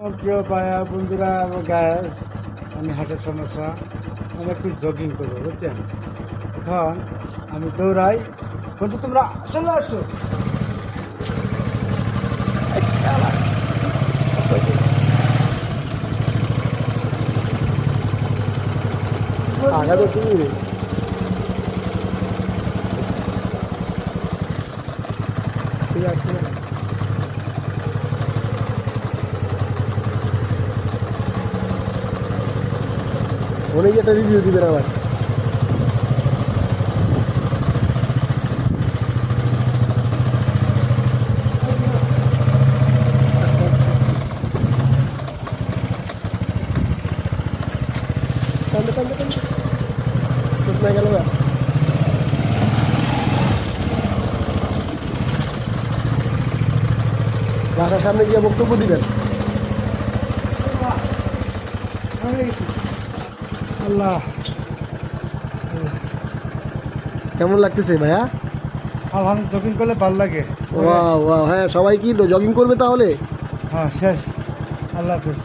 প্রিয় বন্ধুরা গ্যাস আমি হার্টের সমস্যা, আমি একটু জগিং করব, বুঝছেন? এখন আমি দৌড়াই। বন্ধু, তোমরা চলে আসো। আগা শুনি আস্তে আস্তে। অনেক একটা রিভিউ দিবেন চোখ না গেল না বাসার সামনে গিয়ে বক্তব্য দিবেন। আল্লাহ কেমন লাগতেছে ভাইয়া? আলহামদুলিল্লাহ জগিং করলে ভালো লাগে। ওয়া ওয়া হ্যাঁ সবাই কি জগিং করবে তাহলে? হ্যাঁ শেষ। আল্লাহ হাফিজ।